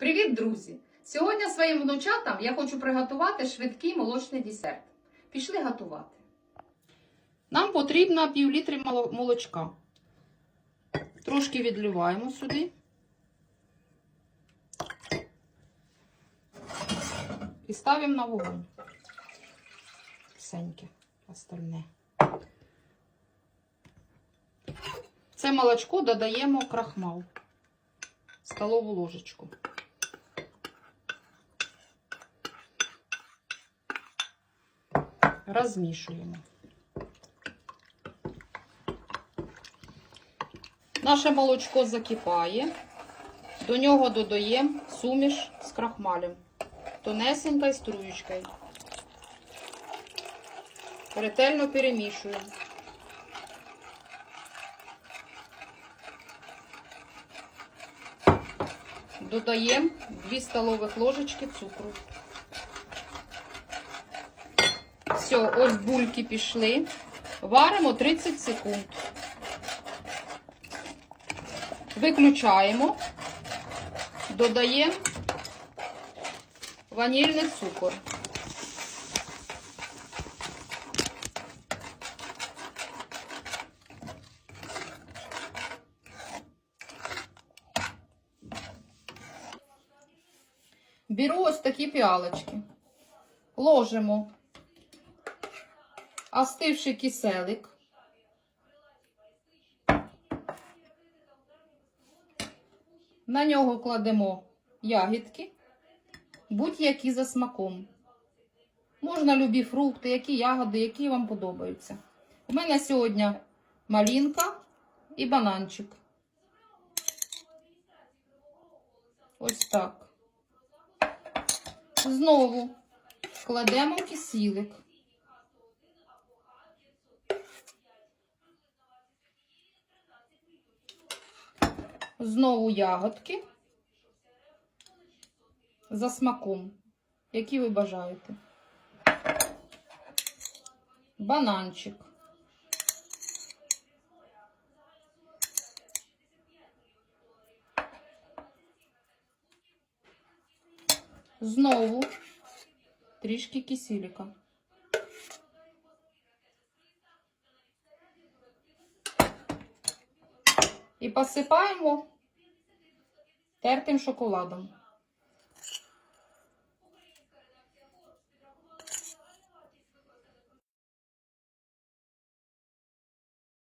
Привіт, друзі! Сьогодні своїм внучатам я хочу приготувати швидкий молочний десерт. Пішли готувати. Нам потрібно пів літри молочка. Трошки відливаємо сюди. І ставимо на вогонь. Всеньке, остальне. Це молочко додаємо крахмал. Столову ложечку. Розмішуємо. Наше молочко закипає. До нього додаємо суміш з крахмалем. Тонесенькою струєчкою. Ретельно перемішуємо. Додаємо 2 столових ложечки цукру. Все, ось бульки пішли. Варимо 30 секунд. Виключаємо, додаємо ванільний цукор. Беру ось такі піалочки, ложимо остивший киселик. На нього кладемо ягідки, будь-які за смаком. Можна любі фрукти, які ягоди, які вам подобаються. У мене сьогодні малинка і бананчик. Ось так. Знову кладемо кисілик. Знову ягодки за смаком, які ви бажаєте. Бананчик. Знову трішки кисіліка. І посипаємо тертим шоколадом.